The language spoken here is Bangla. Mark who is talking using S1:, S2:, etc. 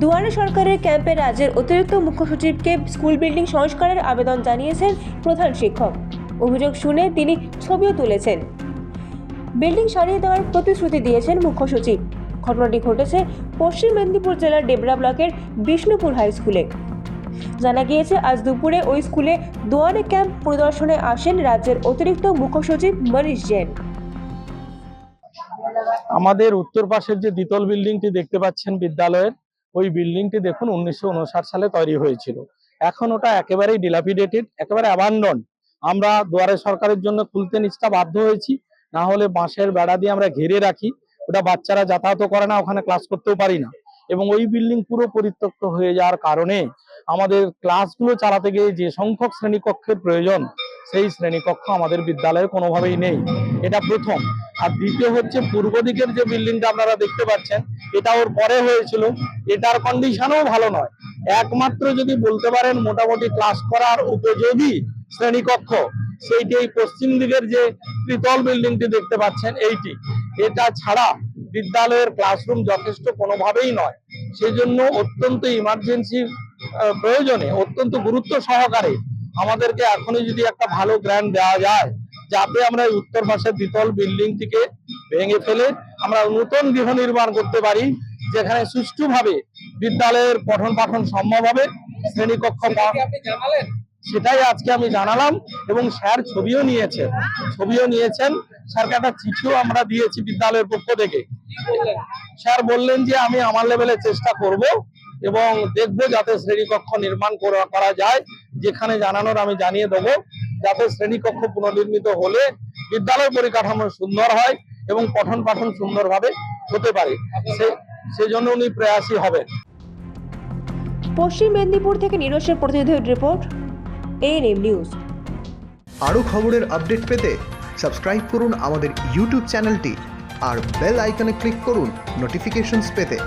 S1: দুয়ারে সরকারের ক্যাম্পে রাজ্যের অতিরিক্ত মুখ্য সচিবকে স্কুল বিল্ডিং সংস্কারের আবেদন জানিয়েছেন প্রধান শিক্ষক। অভিযোগ শুনে তিনি ছবিও তুলেছেন। বিল্ডিং সারিয়ে দেওয়ার প্রতিশ্রুতি দিয়েছেন মুখ্য সচিব। ঘটনাটি ঘটেছে পশ্চিম মেদিনীপুর জেলার ডেবরা ব্লকের বিষ্ণুপুর হাই স্কুলে। জানা গিয়েছে, আজ দুপুরে ওই স্কুলে দোয়ারে ক্যাম্প পরিদর্শনে আসেন রাজ্যের অতিরিক্ত মুখ্য সচিব মনীষ জৈন।
S2: আমাদের উত্তর পাশের যে দ্বিতল বিল্ডিংটি দেখতে পাচ্ছেন বিদ্যালয়ের ওই বিল্ডিংটি দেখুন উনিশশো উনষাট সালে তৈরি হয়েছিল। এখন ওটা একেবারেই ডিলাপিডেটেড একেবারে অ্যাবান্ডন আমরা দুয়ারে সরকারের জন্য খুলতে নিচটা বাধ্য হয়েছি, না হলে বাঁশের বেড়া দিয়ে আমরা ঘিরে রাখি। ওটা বাচ্চারা যাতায়াতও করে না, ওখানে ক্লাস করতেও পারি না। এবং ওই বিল্ডিং পুরো পরিত্যক্ত হয়ে যাওয়ার কারণে আমাদের ক্লাসগুলো চালাতে গিয়ে যে সংখ্যক শ্রেণীকক্ষের প্রয়োজন, সেই শ্রেণীকক্ষ আমাদের বিদ্যালয়ে কোনোভাবেই নেই। এটা প্রথম। আর দ্বিতীয় হচ্ছে পূর্ব দিকের যে বিল্ডিংটা আপনারা দেখতে পাচ্ছেন, এটা ওর পরে হয়েছিল। এটার কন্ডিশনও ভালো নয়। একমাত্র যদি বলতে পারেন মোটামুটি ক্লাস করার উপযোগী শ্রেণীকক্ষ, সেইটি এই পশ্চিম দিকের যে ত্রিতল বিল্ডিংটি দেখতে পাচ্ছেন, এইটি। এটা ছাড়া বিদ্যালয়ের ক্লাসরুম যথেষ্ট কোনোভাবেই নয়। সেই জন্য অত্যন্ত ইমার্জেন্সি প্রয়োজনে, অত্যন্ত গুরুত্ব সহকারে আমাদেরকে এখনই যদি একটা ভালো গ্র্যান্ড দেওয়া যায় যাতে আমরা উত্তর পাশের দ্বিতল বিল্ডিংটিকে ভেঙে ফেলে আমরা নতুন গৃহ নির্মাণ করতে পারি যেখানে সুষ্ঠুভাবে বিদ্যালয়ের পঠন পাঠন সম্ভব হবে শ্রেণীকক্ষ সেটাই আজকে আমি জানালাম এবং স্যার ছবিও নিয়েছেন ছবিও নিয়েছেন। স্যারকে একটা চিঠিও আমরা দিয়েছি বিদ্যালয়ের পক্ষ থেকে। স্যার বললেন যে আমি আমার লেভেলে চেষ্টা করব এবং দেখব যাতে শ্রেণীকক্ষ নির্মাণ করা করা যায়। যেখানে জানানোর আমি জানিয়ে দেবো। যাতে শ্রেণীকক্ষ পুনর্নির্মিত হলে বিদ্যালয় পরিকাঠামো সুন্দর হয় এবং পঠন পাঠন সুন্দরভাবে হতে পারে। সেজন্য উনি প্রয়াসী হবেন।
S1: পশ্চিম মেদিনীপুর থেকে নিরসের প্রতিনিধির রিপোর্ট এএনএম নিউজ।
S3: আরও খবরের আপডেট পেতে সাবস্ক্রাইব করুন আমাদের ইউটিউব চ্যানেলটি আর বেল আইকনে ক্লিক করুন নোটিফিকেশনস পেতে।